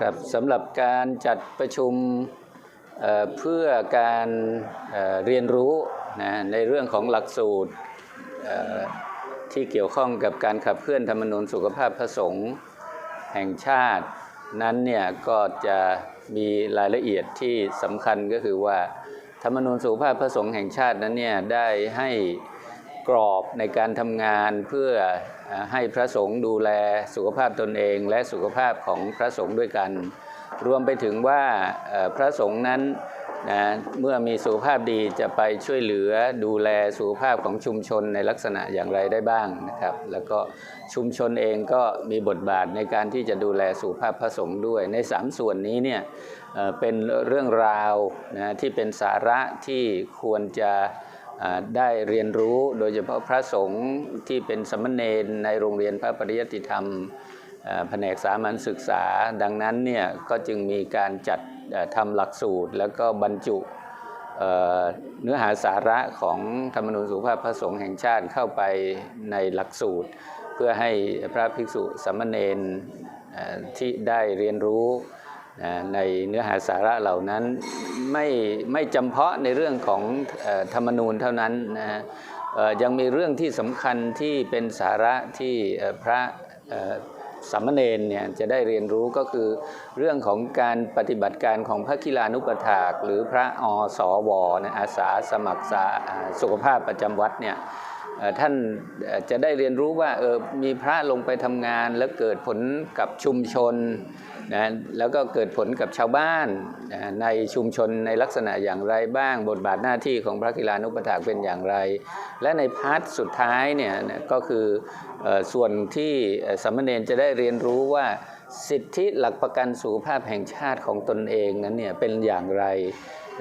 ครับสำหรับการจัดประชุมเเพื่อการเเรียนรู้นะในเรื่องของหลักสูตรที่เกี่ยวข้องกับการขับเคลื่อนธรรมนูญสุขภาพพระสงฆ์แห่งชาตินั้นเนี่ยก็จะมีรายละเอียดที่สำคัญก็คือว่าธรรมนูญสุขภาพพระสงฆ์แห่งชาตินั้นเนี่ยได้ให้ กรอบในการทำงานเพื่อให้พระสงฆ์ดูแลสุขภาพตนเอง และสุขภาพของพระสงฆ์ด้วยกัน รวมไปถึงว่าพระสงฆ์นั้นนะเมื่อมีสุขภาพดีจะไปช่วยเหลือดูแลสุขภาพของชุมชนในลักษณะอย่างไรได้บ้างนะครับ แล้วก็ชุมชนเองก็มีบทบาทในการที่จะดูแลสุขภาพพระสงฆ์ด้วย ในสามส่วนนี้เนี่ยเป็นเรื่องราวนะที่เป็นสาระที่ควรจะ ได้เรียนรู้โดยเฉพาะพระสงฆ์ที่เป็นสามเณรในโรงเรียนพระปริยติธรรมแผนกสามัญศึกษา ดังนั้นเนี่ยก็จึงมีการจัดทำหลักสูตร แล้วก็บรรจุเนื้อหาสาระของธรรมนูญสุภาพพระสงฆ์แห่งชาติเข้าไปในหลักสูตร เพื่อให้พระภิกษุสามเณรที่ได้เรียนรู้ ในเนื้อหาสาระเหล่านั้นไม่ไม่จำเพาะในเรื่องของอธรรมนูญเท่านั้นนะฮะยังมีเรื่องที่สำคัญที่เป็นสาระที่พระเอ่อสามเณรเนี่ยจะได้เรียนรู้ก็คือเรื่องของการปฏิบัติการของพระกิลานุปถาก หรือพระอสวนะอาสาสมัครสาสุขภาพประจำวัดเนี่ย ท่านจะได้เรียนรู้ว่าเออมีพระลงไปทำงาน แล้วเกิดผลกับชุมชนนะแล้วก็เกิดผลกับชาวบ้านนะในชุมชนในลักษณะอย่างไรบ้าง บทบาทหน้าที่ของพระกีฬานุปถากเป็นอย่างไร และในพาร์ทสุดท้ายเนี่ยนะก็คืออส่วนที่สามเณรจะได้เรียนรู้ว่าสิทธิหลักประกันสุขภาพแห่งชาติของตนเองนั้นเนี่ยเป็นอย่างไร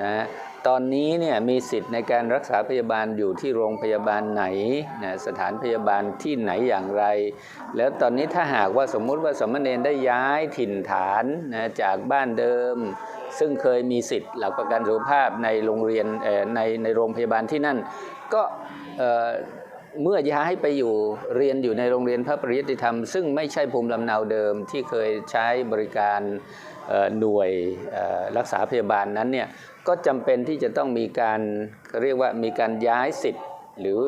นะ ตอนนี้เนี่ยมีสิทธิ์ในการรักษาพยาบาลอยู่ที่โรงพยาบาลไหนนะสถานพยาบาลที่ไหนอย่างไร แล้วตอนนี้ถ้าหากว่าสมมุติว่าสมณเณรได้ย้ายถิ่นฐานนะจากบ้านเดิม ซึ่งเคยมีสิทธิ์หลักประกันสุขภาพในโรงเรียนในในโรงพยาบาลที่นั่น ก็เมื่อย้ายไปอยู่เรียนอยู่ในโรงเรียนพระปริยติธรรม ซึ่งไม่ใช่ภูมิลำเนาเดิมที่เคยใช้บริการ หน่วยรักษาพยาบาลนั้นเนี่ยก็จำเป็นที่จะต้องมีการเรียกว่ามีการย้ายสิทธิ์ หรือ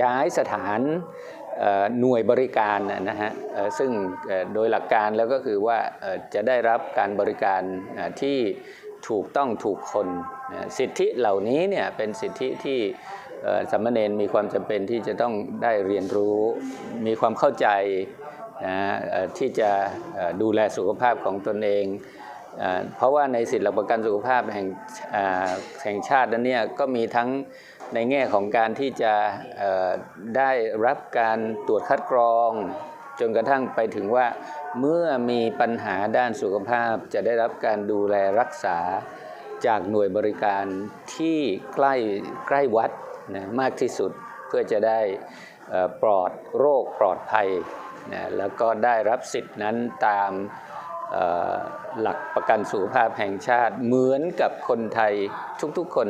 ย้ายสถานหน่วยบริการนะฮะซึ่งโดยหลักการแล้วก็คือว่าจะได้รับการบริการที่ถูกต้องถูกคนสิทธิเหล่านี้เนี่ยเป็นสิทธิที่สามเณรมีความจำเป็นที่จะต้องได้เรียนรู้มีความเข้าใจ นะที่จะดูแลสุขภาพของตนเอง เพราะว่าในสิทธิหลักประกันสุขภาพแห่งแห่งชาตินั้นเนี่ยก็มีทั้งในแง่ของการที่จะได้รับการตรวจคัดกรอง จนกระทั่งไปถึงว่าเมื่อมีปัญหาด้านสุขภาพจะได้รับการดูแลรักษาจากหน่วยบริการที่ใกล้ใกล้วัดนะมากที่สุดเพื่อจะได้ปลอดโรคปลอดภัย นะแล้วก็ได้รับสิทธินั้นตามหลักประกันสุขภาพแห่งชาติเหมือนกับคนไทยทุกๆคน